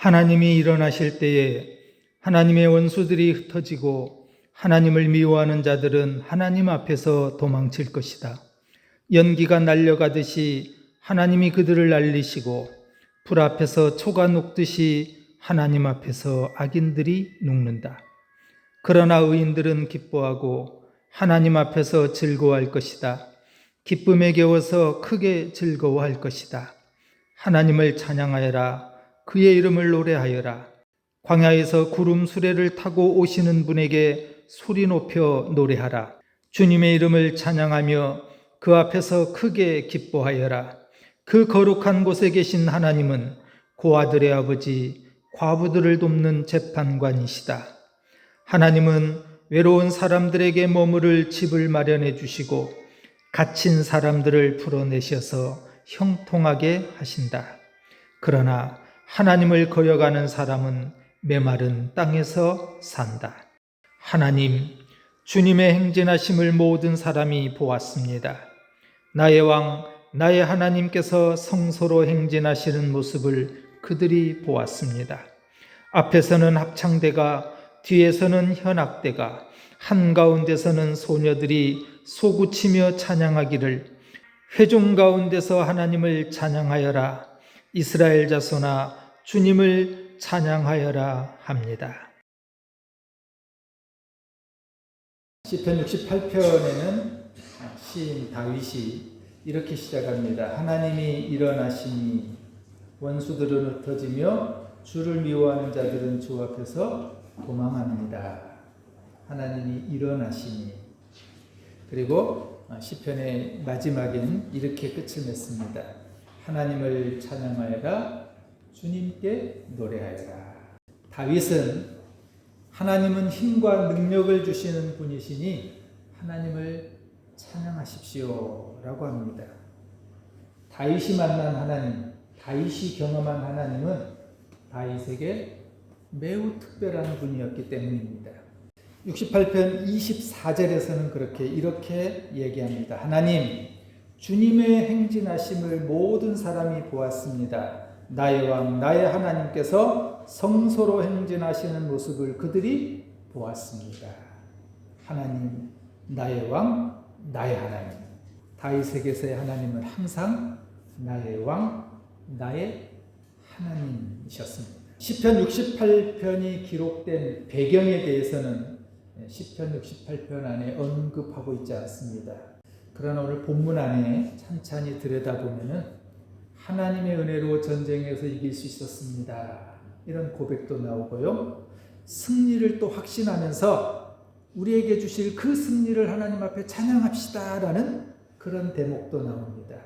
하나님이 일어나실 때에 하나님의 원수들이 흩어지고 하나님을 미워하는 자들은 하나님 앞에서 도망칠 것이다. 연기가 날려가듯이 하나님이 그들을 날리시고 불 앞에서 초가 녹듯이 하나님 앞에서 악인들이 녹는다. 그러나 의인들은 기뻐하고 하나님 앞에서 즐거워할 것이다. 기쁨에 겨워서 크게 즐거워할 것이다. 하나님을 찬양하여라. 그의 이름을 노래하여라. 광야에서 구름 수레를 타고 오시는 분에게 소리 높여 노래하라. 주님의 이름을 찬양하며 그 앞에서 크게 기뻐하여라. 그 거룩한 곳에 계신 하나님은 고아들의 아버지, 과부들을 돕는 재판관이시다. 하나님은 외로운 사람들에게 머무를 집을 마련해 주시고 갇힌 사람들을 풀어내셔서 형통하게 하신다. 그러나 하나님을 거여가는 사람은 메마른 땅에서 산다. 하나님, 주님의 행진하심을 모든 사람이 보았습니다. 나의 왕, 나의 하나님께서 성소로 행진하시는 모습을 그들이 보았습니다. 앞에서는 합창대가, 뒤에서는 현악대가, 한가운데서는 소녀들이 소구치며 찬양하기를 회중 가운데서 하나님을 찬양하여라. 이스라엘 자손아 주님을 찬양하여라 합니다. 시편 68편에는 시인 다윗이 이렇게 시작합니다. 하나님이 일어나시니 원수들은 흩어지며 주를 미워하는 자들은 주 앞에서 도망합니다. 하나님이 일어나시니 그리고 시편의 마지막에는 이렇게 끝을 맺습니다. 하나님을 찬양하여라 주님께 노래하여라. 다윗은 하나님은 힘과 능력을 주시는 분이시니 하나님을 찬양하십시오 라고 합니다. 다윗이 만난 하나님, 다윗이 경험한 하나님은 다윗에게 매우 특별한 분이었기 때문입니다. 68편 24절에서는 그렇게 이렇게 얘기합니다. 하나님, 주님의 행진하심을 모든 사람이 보았습니다. 나의 왕, 나의 하나님께서 성소로 행진하시는 모습을 그들이 보았습니다. 하나님, 나의 왕, 나의 하나님. 다윗에게서의 하나님은 항상 나의 왕, 나의 하나님이셨습니다. 시편 68편이 기록된 배경에 대해서는 시편 68편 안에 언급하고 있지 않습니다. 그러나 오늘 본문 안에 찬찬히 들여다보면은 하나님의 은혜로 전쟁에서 이길 수 있었습니다. 이런 고백도 나오고요. 승리를 또 확신하면서 우리에게 주실 그 승리를 하나님 앞에 찬양합시다라는 그런 대목도 나옵니다.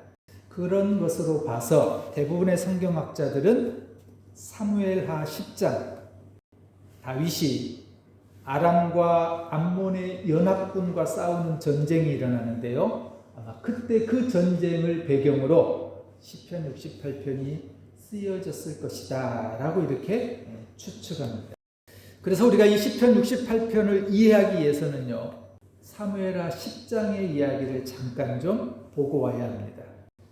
그런 것으로 봐서 대부분의 성경학자들은 사무엘하 10장 다윗이 아람과 암몬의 연합군과 싸우는 전쟁이 일어나는데요. 아마 그때 그 전쟁을 배경으로 시편 68편이 쓰여졌을 것이다 라고 이렇게 추측합니다. 그래서 우리가 이 시편 68편을 이해하기 위해서는요. 사무엘하 10장의 이야기를 잠깐 좀 보고 와야 합니다.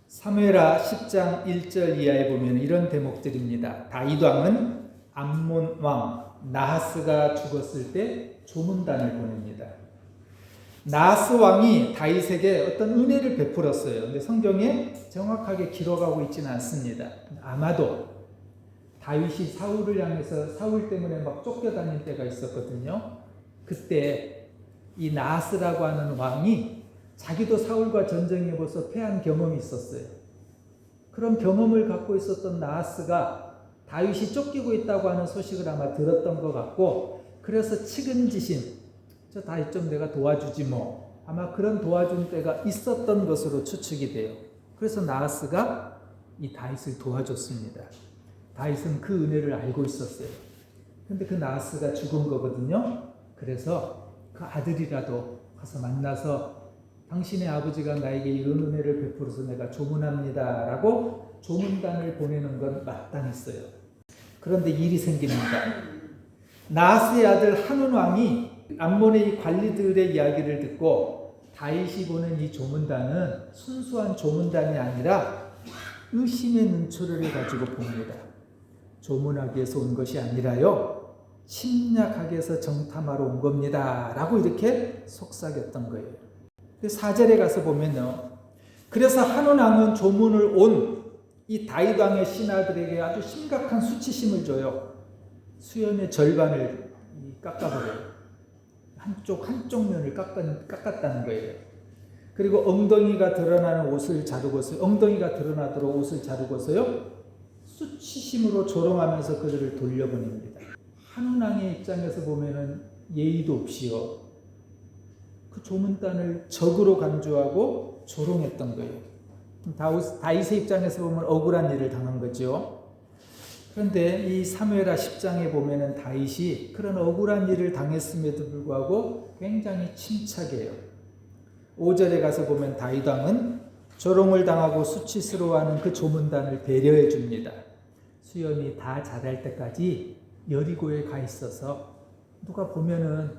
사무엘하 10장 1절 이하에 보면 이런 대목들입니다. 다윗 왕은 암몬 왕 나하스가 죽었을 때 조문단을 보냅니다. 나하스 왕이 다윗에게 어떤 은혜를 베풀었어요. 근데 성경에 정확하게 기록하고 있지는 않습니다. 아마도 다윗이 사울을 향해서 사울 때문에 막 쫓겨다닐 때가 있었거든요. 그때 이 나하스라고 하는 왕이 자기도 사울과 전쟁에 벌써 패한 경험이 있었어요. 그런 경험을 갖고 있었던 나하스가 다윗이 쫓기고 있다고 하는 소식을 아마 들었던 것 같고 그래서 측은지심 저 다윗 좀 내가 도와주지 뭐 아마 그런 도와준 때가 있었던 것으로 추측이 돼요. 그래서 나하스가 이 다윗을 도와줬습니다. 다윗은 그 은혜를 알고 있었어요. 근데 그 나하스가 죽은 거거든요. 그래서 그 아들이라도 가서 만나서 당신의 아버지가 나에게 이런 은혜를 베풀어서 내가 조문합니다. 라고 조문단을 보내는 건 마땅했어요. 그런데 일이 생깁니다. 나스의 아들 한운 왕이 암몬의 이 관리들의 이야기를 듣고 다윗이 보낸 이 조문단은 순수한 조문단이 아니라 의심의 눈초리를 가지고 봅니다. 조문하기 위해서 온 것이 아니라요. 침략하기 위해서 정탐하러 온 겁니다. 라고 이렇게 속삭였던 거예요. 4절에 가서 보면요. 그래서 한온 왕은 조문을 온 이 다윗 왕의 신하들에게 아주 심각한 수치심을 줘요. 수염의 절반을 깎아버려요. 한쪽 한쪽 면을 깎았, 깎았다는 거예요. 그리고 엉덩이가 드러나는 옷을 자르고서 엉덩이가 드러나도록 옷을 자르고서요 수치심으로 조롱하면서 그들을 돌려보냅니다. 한운왕의 입장에서 보면은 예의도 없이요 그 조문단을 적으로 간주하고 조롱했던 거예요. 다윗의 입장에서 보면 억울한 일을 당한 거죠. 그런데 이 사무엘하 10장에 보면은 다윗이 그런 억울한 일을 당했음에도 불구하고 굉장히 침착해요. 5절에 가서 보면 다윗 왕은 조롱을 당하고 수치스러워하는 그 조문단을 배려해 줍니다. 수염이 다 자랄 때까지 여리고에 가 있어서 누가 보면은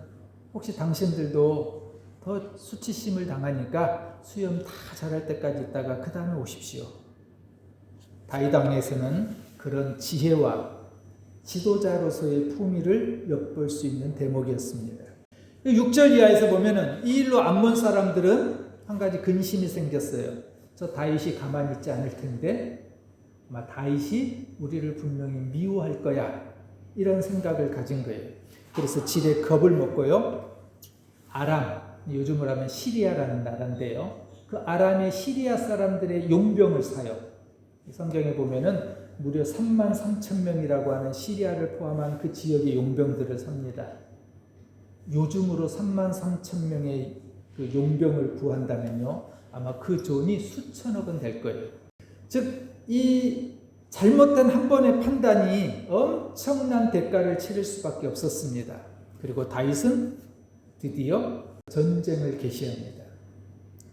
혹시 당신들도 더 수치심을 당하니까 수염 다 자랄 때까지 있다가 그 다음에 오십시오. 다윗 왕에서는 그런 지혜와 지도자로서의 품위를 엿볼 수 있는 대목이었습니다. 6절 이하에서 보면은 이 일로 암몬 사람들은 한 가지 근심이 생겼어요. 저 다윗이 가만히 있지 않을 텐데 아마 다윗이 우리를 분명히 미워할 거야. 이런 생각을 가진 거예요. 그래서 지레 겁을 먹고요. 아람, 요즘으로 하면 시리아라는 나라인데요. 그 아람의 시리아 사람들의 용병을 사요. 성경에 보면은 무려 3만 3천 명이라고 하는 시리아를 포함한 그 지역의 용병들을 삽니다. 요즘으로 3만 3천 명의 그 용병을 구한다면요. 아마 그 돈이 수천억은 될 거예요. 즉, 이 잘못된 한 번의 판단이 엄청난 대가를 치를 수밖에 없었습니다. 그리고 다윗은 드디어 전쟁을 개시합니다.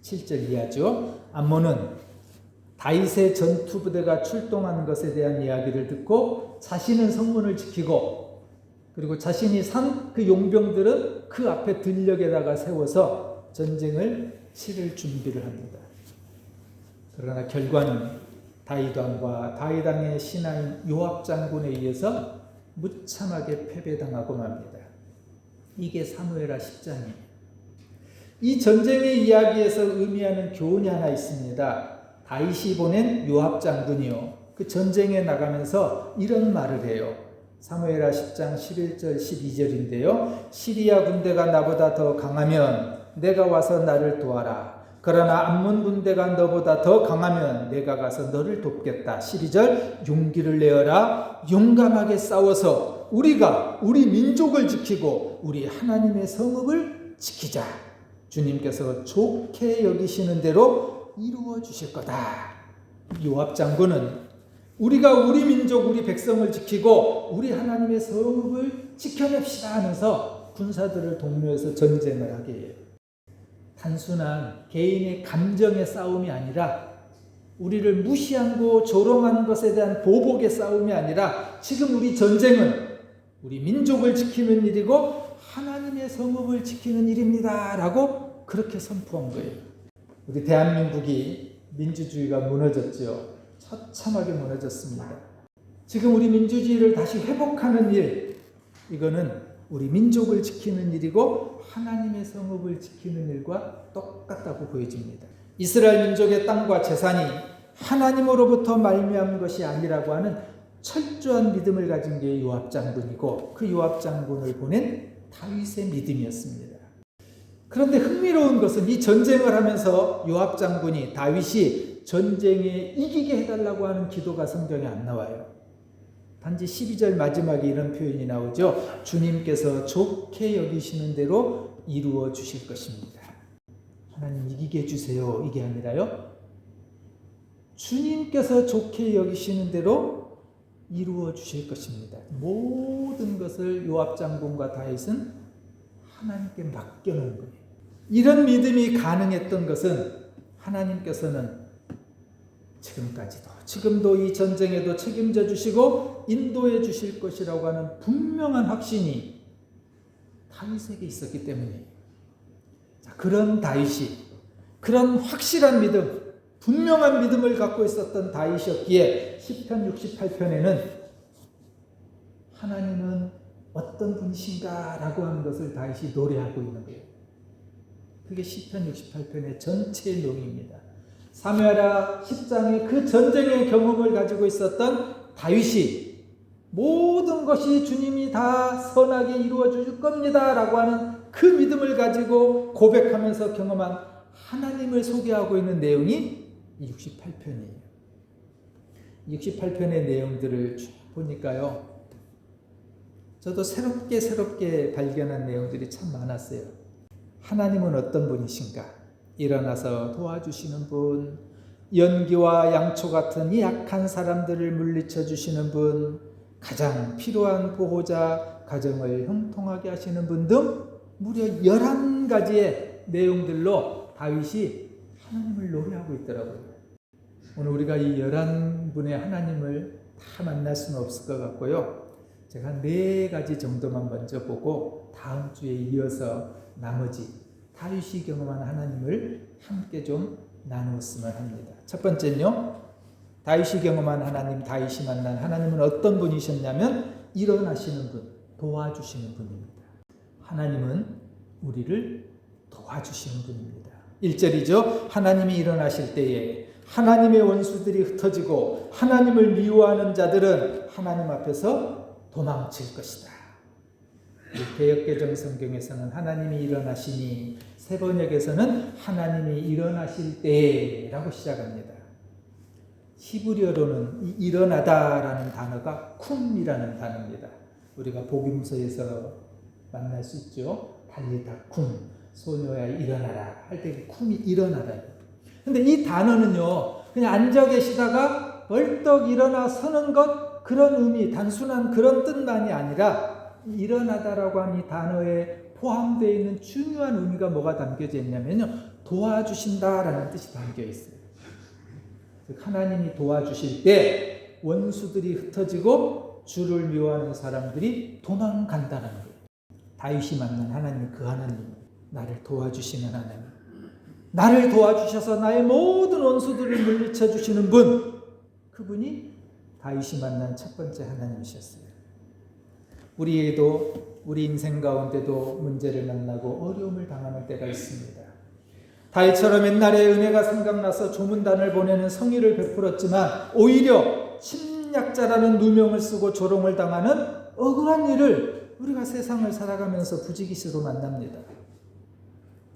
7절 이하죠. 암몬은 다윗의 전투 부대가 출동하는 것에 대한 이야기를 듣고 자신은 성문을 지키고 그리고 자신이 산 그 용병들은 그 앞에 들녘에다가 세워서 전쟁을 치를 준비를 합니다. 그러나 결과는 다윗 왕과 다윗 왕의 신하인 요압 장군에 의해서 무참하게 패배당하고 맙니다. 이게 사무엘하 10장이에요. 이 전쟁의 이야기에서 의미하는 교훈이 하나 있습니다. 다윗이 보낸 요압 장군이요. 그 전쟁에 나가면서 이런 말을 해요. 사무엘하 10장 11절 12절인데요. 시리아 군대가 나보다 더 강하면 내가 와서 나를 도와라. 그러나 암몬 군대가 너보다 더 강하면 내가 가서 너를 돕겠다. 12절 용기를 내어라. 용감하게 싸워서 우리가 우리 민족을 지키고 우리 하나님의 성읍을 지키자. 주님께서 좋게 여기시는 대로 이루어 주실 거다. 요압 장군은 우리가 우리 민족, 우리 백성을 지키고 우리 하나님의 성읍을 지켜냅시다 하면서 군사들을 동료해서 전쟁을 하게 해요. 단순한 개인의 감정의 싸움이 아니라 우리를 무시하고 조롱하는 것에 대한 보복의 싸움이 아니라 지금 우리 전쟁은 우리 민족을 지키는 일이고 하나님의 성읍을 지키는 일입니다. 라고 그렇게 선포한 거예요. 우리 대한민국이 민주주의가 무너졌죠. 처참하게 무너졌습니다. 지금 우리 민주주의를 다시 회복하는 일, 이거는 우리 민족을 지키는 일이고 하나님의 성읍을 지키는 일과 똑같다고 보여집니다. 이스라엘 민족의 땅과 재산이 하나님으로부터 말미암은 것이 아니라고 하는 철저한 믿음을 가진 게 요압 장군이고 그 요압 장군을 보낸 다윗의 믿음이었습니다. 그런데 흥미로운 것은 이 전쟁을 하면서 요압 장군이 다윗이 전쟁에 이기게 해달라고 하는 기도가 성경에 안 나와요. 단지 12절 마지막에 이런 표현이 나오죠. 주님께서 좋게 여기시는 대로 이루어 주실 것입니다. 하나님 이기게 해주세요. 이게 아니라요. 주님께서 좋게 여기시는 대로 이루어 주실 것입니다. 모든 것을 요압 장군과 다윗은 하나님께 맡겨놓은 거예요. 이런 믿음이 가능했던 것은 하나님께서는 지금까지도 지금도 이 전쟁에도 책임져 주시고 인도해 주실 것이라고 하는 분명한 확신이 다윗에게 있었기 때문이에요. 자, 그런 다윗이 그런 확실한 믿음, 분명한 믿음을 갖고 있었던 다윗이었기에 10편 68편에는 하나님은 어떤 분이신가라고 하는 것을 다윗이 노래하고 있는 거예요. 그게 시편 68편의 전체 내용입니다. 사무엘하 10장의 그 전쟁의 경험을 가지고 있었던 다윗이 모든 것이 주님이 다 선하게 이루어 주실 겁니다 라고 하는 그 믿음을 가지고 고백하면서 경험한 하나님을 소개하고 있는 내용이 68편이에요. 68편의 내용들을 쭉 보니까요. 저도 새롭게 새롭게 발견한 내용들이 참 많았어요. 하나님은 어떤 분이신가? 일어나서 도와주시는 분, 연기와 양초 같은 이 약한 사람들을 물리쳐 주시는 분, 가장 필요한 보호자, 가정을 형통하게 하시는 분 등 무려 11가지의 내용들로 다윗이 하나님을 노래하고 있더라고요. 오늘 우리가 이 11분의 하나님을 다 만날 수는 없을 것 같고요. 제가 네 가지 정도만 먼저 보고 다음 주에 이어서 나머지 다윗이 경험한 하나님을 함께 좀 나누었으면 합니다. 첫 번째는요. 다윗이 경험한 하나님, 다윗이 만난 하나님은 어떤 분이셨냐면 일어나시는 분, 도와주시는 분입니다. 하나님은 우리를 도와주시는 분입니다. 1절이죠. 하나님이 일어나실 때에 하나님의 원수들이 흩어지고 하나님을 미워하는 자들은 하나님 앞에서 도망칠 것이다. 개혁개정 성경에서는 하나님이 일어나시니 세 번역에서는 하나님이 일어나실 때라고 시작합니다. 히브리어로는 일어나다라는 단어가 쿰이라는 단어입니다. 우리가 복음서에서 만날 수 있죠. 달리다 쿰 소녀야 일어나라 할 때 쿰이 일어나다. 근데 이 단어는요 그냥 앉아 계시다가 벌떡 일어나 서는 것 그런 의미 단순한 그런 뜻만이 아니라 일어나다라고 하는 이 단어에 포함되어 있는 중요한 의미가 뭐가 담겨져 있냐면요 도와주신다라는 뜻이 담겨 있어요. 하나님이 도와주실 때 원수들이 흩어지고 주를 미워하는 사람들이 도망간다는 거예요. 다윗이 만난 하나님 그 하나님 나를 도와주시는 하나님 나를 도와주셔서 나의 모든 원수들을 물리쳐 주시는 분 그분이 다윗이 만난 첫 번째 하나님이셨어요. 우리에도 우리 인생 가운데도 문제를 만나고 어려움을 당하는 때가 있습니다. 다윗처럼 옛날에 은혜가 생각나서 조문단을 보내는 성의를 베풀었지만 오히려 침략자라는 누명을 쓰고 조롱을 당하는 억울한 일을 우리가 세상을 살아가면서 부지기수로 만납니다.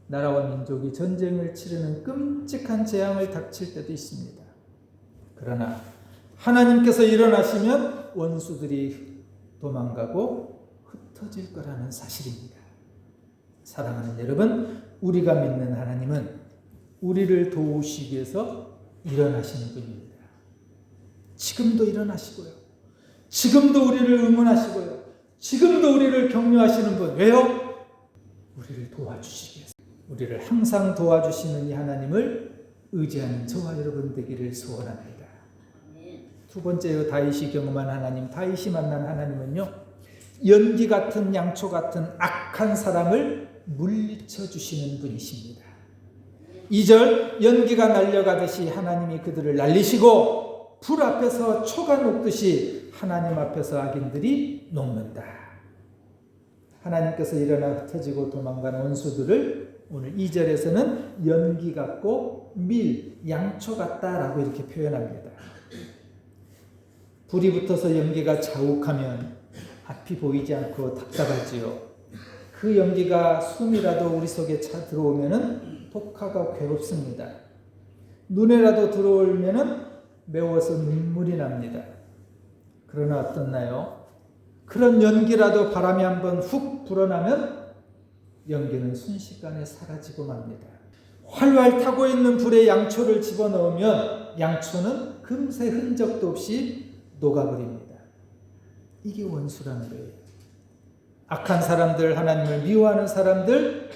나라와 민족이 전쟁을 치르는 끔찍한 재앙을 닥칠 때도 있습니다. 그러나 하나님께서 일어나시면 원수들이 도망가고 흩어질 거라는 사실입니다. 사랑하는 여러분, 우리가 믿는 하나님은 우리를 도우시기 위해서 일어나시는 분입니다. 지금도 일어나시고요. 지금도 우리를 응원하시고요. 지금도 우리를 격려하시는 분. 왜요? 우리를 도와주시기 위해서. 우리를 항상 도와주시는 이 하나님을 의지하는 저와 여러분 되기를 소원합니다. 두 번째로 다윗이 경험한 하나님, 다윗이 만난 하나님은요. 연기 같은 양초 같은 악한 사람을 물리쳐 주시는 분이십니다. 2절 연기가 날려가듯이 하나님이 그들을 날리시고 불 앞에서 초가 녹듯이 하나님 앞에서 악인들이 녹는다. 하나님께서 일어나 흩어지고 도망가는 원수들을 오늘 2절에서는 연기 같고 밀, 양초 같다라고 이렇게 표현합니다. 불이 붙어서 연기가 자욱하면 앞이 보이지 않고 답답하지요. 그 연기가 숨이라도 우리 속에 차 들어오면은 독하가 괴롭습니다. 눈에라도 들어오면은 매워서 눈물이 납니다. 그러나 어떻나요? 그런 연기라도 바람이 한번 훅 불어나면 연기는 순식간에 사라지고 맙니다. 활활 타고 있는 불에 양초를 집어넣으면 양초는 금세 흔적도 없이 녹아버립니다. 이게 원수라는 거예요. 악한 사람들, 하나님을 미워하는 사람들,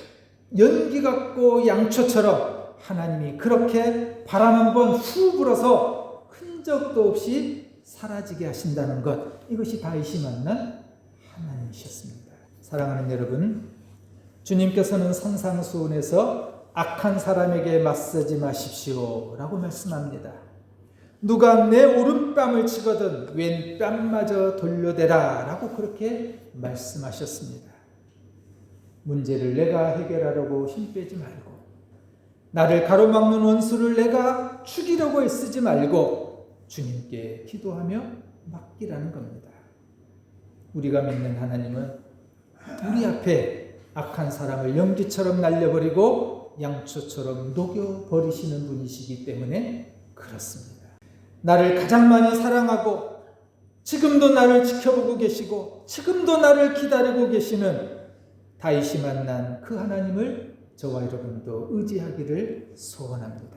연기 같고 양초처럼 하나님이 그렇게 바람 한 번 후 불어서 흔적도 없이 사라지게 하신다는 것. 이것이 다윗이 만난 하나님이셨습니다. 사랑하는 여러분, 주님께서는 산상수훈에서 악한 사람에게 맞서지 마십시오. 라고 말씀합니다. 누가 내 오른뺨을 치거든 왼 뺨마저 돌려대라 라고 그렇게 말씀하셨습니다. 문제를 내가 해결하려고 힘 빼지 말고 나를 가로막는 원수를 내가 죽이려고 애쓰지 말고 주님께 기도하며 맡기라는 겁니다. 우리가 믿는 하나님은 우리 앞에 악한 사람을 연기처럼 날려버리고 양초처럼 녹여버리시는 분이시기 때문에 그렇습니다. 나를 가장 많이 사랑하고 지금도 나를 지켜보고 계시고 지금도 나를 기다리고 계시는 다윗이 만난 그 하나님을 저와 여러분도 의지하기를 소원합니다.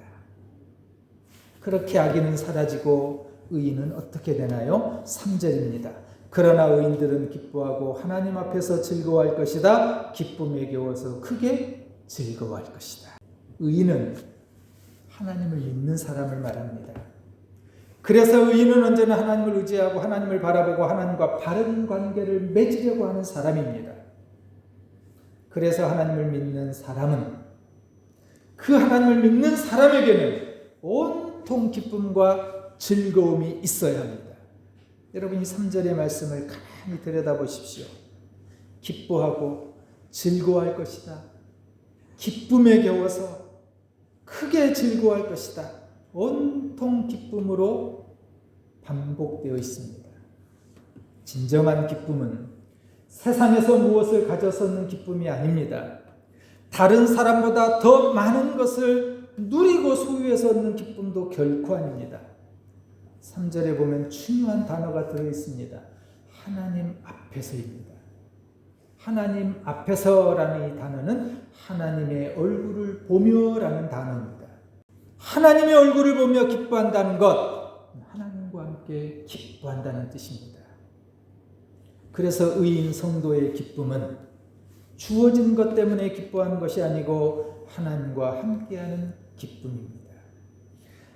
그렇게 악인은 사라지고 의인은 어떻게 되나요? 3절입니다. 그러나 의인들은 기뻐하고 하나님 앞에서 즐거워할 것이다. 기쁨에 겨워서 크게 즐거워할 것이다. 의인은 하나님을 믿는 사람을 말합니다. 그래서 의인은 언제나 하나님을 의지하고 하나님을 바라보고 하나님과 바른 관계를 맺으려고 하는 사람입니다. 그래서 하나님을 믿는 사람은 그 하나님을 믿는 사람에게는 온통 기쁨과 즐거움이 있어야 합니다. 여러분 이 3절의 말씀을 가만히 들여다보십시오. 기뻐하고 즐거워할 것이다. 기쁨에 겨워서 크게 즐거워할 것이다. 온통 기쁨으로 반복되어 있습니다. 진정한 기쁨은 세상에서 무엇을 가져서는 기쁨이 아닙니다. 다른 사람보다 더 많은 것을 누리고 소유해서 얻는 기쁨도 결코 아닙니다. 3절에 보면 중요한 단어가 들어 있습니다. 하나님 앞에서입니다. 하나님 앞에서라는 이 단어는 하나님의 얼굴을 보며라는 단어입니다. 하나님의 얼굴을 보며 기뻐한다는 것, 하나님과 함께 기뻐한다는 뜻입니다. 그래서 의인 성도의 기쁨은 주어진 것 때문에 기뻐하는 것이 아니고 하나님과 함께하는 기쁨입니다.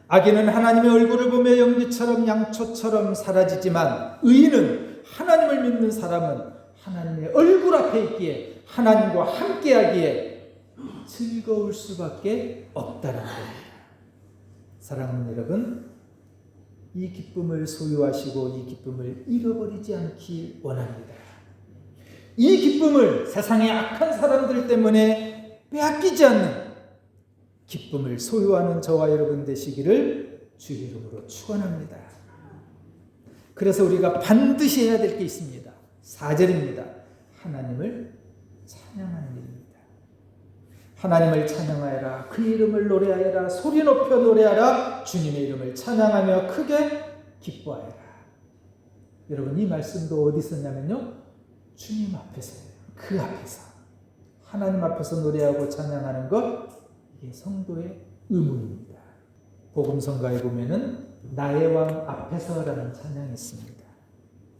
악인은 하나님의 얼굴을 보며 연기처럼 양초처럼 사라지지만 의인은 하나님을 믿는 사람은 하나님의 얼굴 앞에 있기에 하나님과 함께하기에 즐거울 수밖에 없다는 겁니다. 사랑하는 여러분, 이 기쁨을 소유하시고 이 기쁨을 잃어버리지 않기 원합니다. 이 기쁨을 세상의 악한 사람들 때문에 빼앗기지 않는 기쁨을 소유하는 저와 여러분 되시기를 주의 이름으로 축원합니다. 그래서 우리가 반드시 해야 될 게 있습니다. 4절입니다. 하나님을 찬양하는 일입니다. 하나님을 찬양하여라. 그 이름을 노래하여라. 소리 높여 노래하라. 주님의 이름을 찬양하며 크게 기뻐하여라. 여러분 이 말씀도 어디 있었냐면요. 주님 앞에서예요 그 앞에서 하나님 앞에서 노래하고 찬양하는 것 이게 성도의 의무입니다. 복음성가에 보면은 나의 왕 앞에서라는 찬양이 있습니다.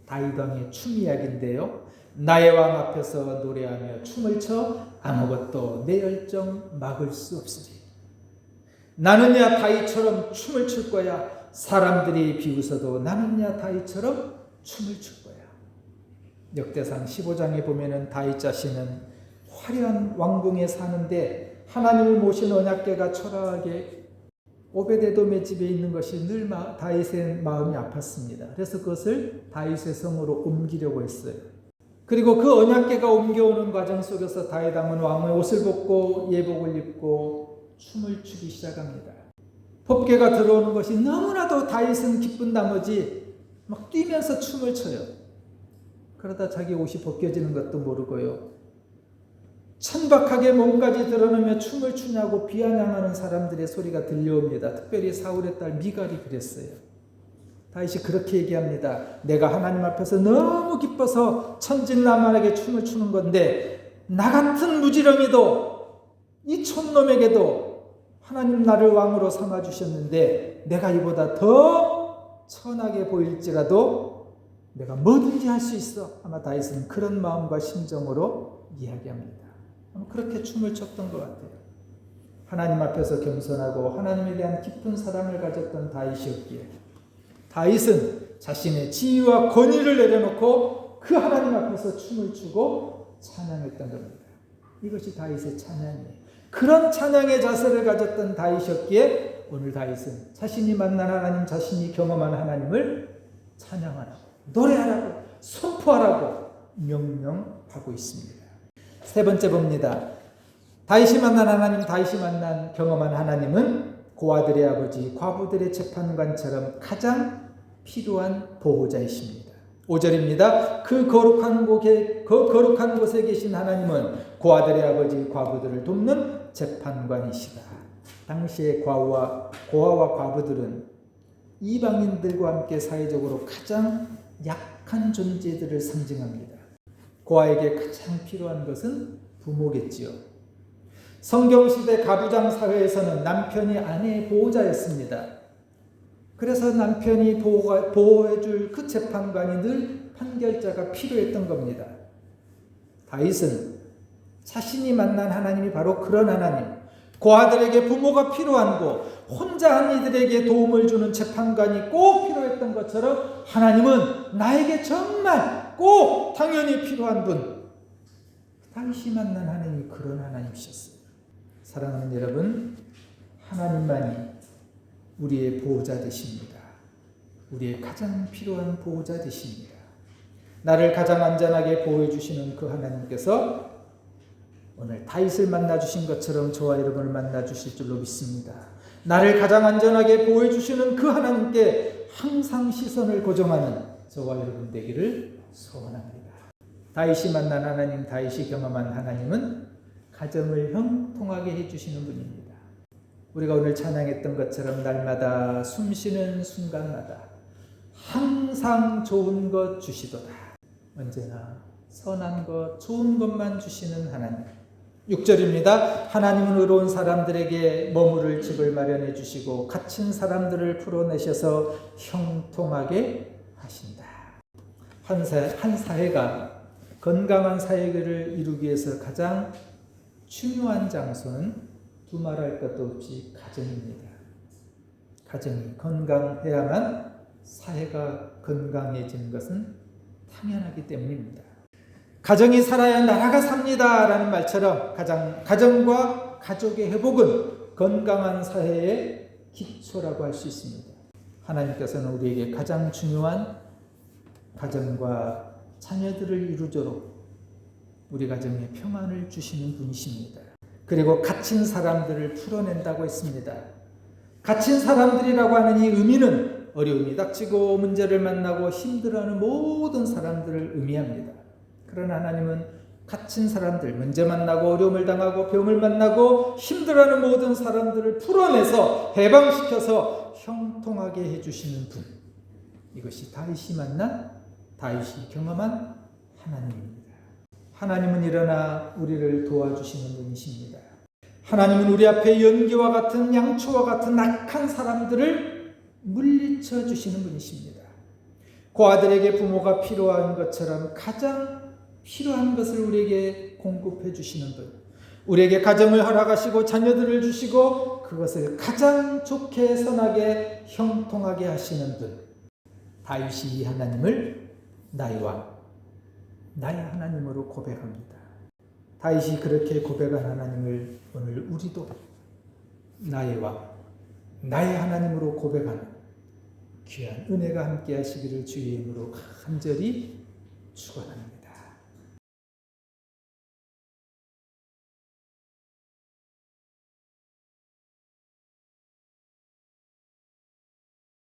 다윗 왕의 춤 이야기인데요. 나의 왕 앞에서 노래하며 춤을 춰 아무것도 내 열정 막을 수 없으리. 나는야 다윗처럼 춤을 출 거야. 사람들이 비웃어도 나는야 다윗처럼 춤을 출 거야. 역대상 15장에 보면은 다윗 자신은 화려한 왕궁에 사는데 하나님을 모신 언약궤가 초라하게 오베데돔의 집에 있는 것이 늘 다윗의 마음이 아팠습니다. 그래서 그것을 다윗의 성으로 옮기려고 했어요. 그리고 그 언약계가 옮겨오는 과정 속에서 다윗 왕은 왕의 옷을 벗고 예복을 입고 춤을 추기 시작합니다. 법계가 들어오는 것이 너무나도 다윗은 기쁜 나머지 막 뛰면서 춤을 춰요. 그러다 자기 옷이 벗겨지는 것도 모르고요. 천박하게 몸까지 드러내며 춤을 추냐고 비아냥하는 사람들의 소리가 들려옵니다. 특별히 사울의 딸 미갈이 그랬어요. 다윗이 그렇게 얘기합니다. 내가 하나님 앞에서 너무 기뻐서 천진난만하게 춤을 추는 건데 나 같은 무지렁이도 이 촌놈에게도 하나님 나를 왕으로 삼아 주셨는데 내가 이보다 더 천하게 보일지라도 내가 뭐든지 할 수 있어. 아마 다윗은 그런 마음과 심정으로 이야기합니다. 그렇게 춤을 췄던 것 같아요. 하나님 앞에서 겸손하고 하나님에 대한 깊은 사랑을 가졌던 다윗이었기에 다윗은 자신의 지위와 권위를 내려놓고 그 하나님 앞에서 춤을 추고 찬양했던 겁니다. 이것이 다윗의 찬양이에요. 그런 찬양의 자세를 가졌던 다윗이었기에 오늘 다윗은 자신이 만난 하나님, 자신이 경험한 하나님을 찬양하라고, 노래하라고, 선포하라고 명령하고 있습니다. 세 번째 봅니다. 다윗이 만난 하나님, 다윗이 만난 경험한 하나님은 고아들의 아버지, 과부들의 재판관처럼 가장 필요한 보호자이십니다. 5절입니다. 그 거룩한 곳에, 그 거룩한 곳에 계신 하나님은 고아들의 아버지, 과부들을 돕는 재판관이시다. 당시의 과와, 고아와 과부들은 이방인들과 함께 사회적으로 가장 약한 존재들을 상징합니다. 고아에게 가장 필요한 것은 부모겠지요. 성경시대 가부장 사회에서는 남편이 아내의 보호자였습니다. 그래서 남편이 보호해줄 그 재판관이 늘 판결자가 필요했던 겁니다. 다윗은 자신이 만난 하나님이 바로 그런 하나님, 고아들에게 부모가 필요한 고 혼자 한 이들에게 도움을 주는 재판관이 꼭 필요했던 것처럼 하나님은 나에게 정말 꼭 당연히 필요한 분. 당시 만난 하나님이 그런 하나님이셨어요. 사랑하는 여러분, 하나님만이 우리의 보호자 되십니다. 우리의 가장 필요한 보호자 되십니다. 나를 가장 안전하게 보호해 주시는 그 하나님께서 오늘 다윗을 만나 주신 것처럼 저와 여러분을 만나 주실 줄로 믿습니다. 나를 가장 안전하게 보호해 주시는 그 하나님께 항상 시선을 고정하는 저와 여러분 되기를 소원합니다. 다윗이 만난 하나님, 다윗이 경험한 하나님은 가정을 형통하게 해 주시는 분입니다. 우리가 오늘 찬양했던 것처럼 날마다 숨 쉬는 순간마다 항상 좋은 것 주시도다. 언제나 선한 것, 좋은 것만 주시는 하나님. 6절입니다. 하나님은 의로운 사람들에게 머무를 집을 마련해 주시고 갇힌 사람들을 풀어내셔서 형통하게 하신다. 한, 사, 한 사회가 건강한 사회를 이루기 위해서 가장 중요한 장소는 두말할 것도 없이 가정입니다. 가정이 건강해야만 사회가 건강해지는 것은 당연하기 때문입니다. 가정이 살아야 나라가 삽니다 라는 말처럼 가장 가정과 가족의 회복은 건강한 사회의 기초라고 할 수 있습니다. 하나님께서는 우리에게 가장 중요한 가정과 자녀들을 이루도록 우리 가정에 평안을 주시는 분이십니다. 그리고 갇힌 사람들을 풀어낸다고 했습니다. 갇힌 사람들이라고 하는 이 의미는 어려움이 닥치고 문제를 만나고 힘들어하는 모든 사람들을 의미합니다. 그러나 하나님은 갇힌 사람들, 문제 만나고 어려움을 당하고 병을 만나고 힘들어하는 모든 사람들을 풀어내서 해방시켜서 형통하게 해주시는 분. 이것이 다윗이 만난 다윗이 경험한 하나님입니다. 하나님은 일어나 우리를 도와주시는 분이십니다. 하나님은 우리 앞에 연기와 같은 양초와 같은 악한 사람들을 물리쳐 주시는 분이십니다. 고아들에게 부모가 필요한 것처럼 가장 필요한 것을 우리에게 공급해 주시는 분. 우리에게 가정을 허락하시고 자녀들을 주시고 그것을 가장 좋게 선하게 형통하게 하시는 분. 다윗이 이 하나님을 나의 왕, 나의 하나님으로 고백합니다. 다윗이 그렇게 고백한 하나님을 오늘 우리도 나의 왕, 나의 하나님으로 고백하는 귀한 은혜가 함께 하시기를 주의 이름으로 간절히 축원합니다.